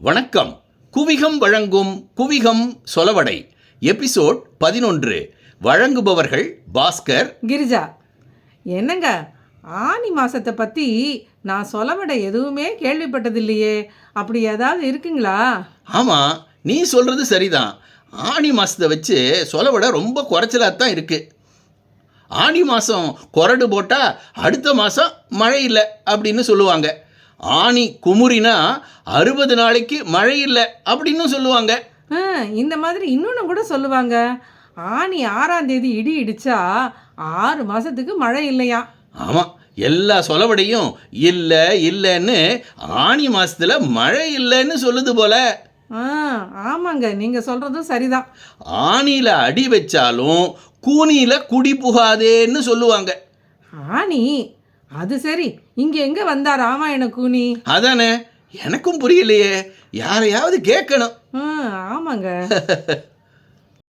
வணக்கம். குவிகம் வழங்கும் குவிகம் சொலவடை எபிசோட் பதினொன்று. வழங்குபவர்கள் பாஸ்கர் கிரிஜா. என்னங்க? ஆனி மாசத்தை பற்றி நான் சொலவிட எதுவுமே கேள்விப்பட்டதில்லையே. அப்படி ஏதாவது இருக்குங்களா? ஆமாம் நீ சொல்கிறது சரிதான். ஆணி மாதத்தை வச்சு சொலவடை ரொம்ப குறைச்சலாக தான் இருக்குது ஆணி மாதம் கொரடு போட்டால் அடுத்த மாதம் மழை இல்லை அப்படின்னு சொல்லுவாங்க. ஆணி குமுறினா அறுபது நாளைக்கு மழை இல்லை அப்படின்னு சொல்லுவாங்க இந்த மாதிரி இன்னொன்று கூட சொல்லுவாங்க. ஆனி ஆறாம் தேதி இடி இடிச்சா ஆறு மாசத்துக்கு மழை இல்லையா? ஆமாம் எல்லா சொலவடையும் இல்லை இல்லைன்னு ஆணி மாசத்துல மழை இல்லைன்னு சொல்லுது போல. ஆமாங்க நீங்கள் சொல்கிறதும் சரிதான். ஆணியில் அடி வச்சாலும் கூனியில் குடி புகாதேன்னு சொல்லுவாங்க. ஆனி அது சரி. இங்கே எங்கே வந்தா ராமாயண கூனி? அதானே. எனக்கும் புரியலையே. யாரையாவது கேட்கணும். ஆமாங்க.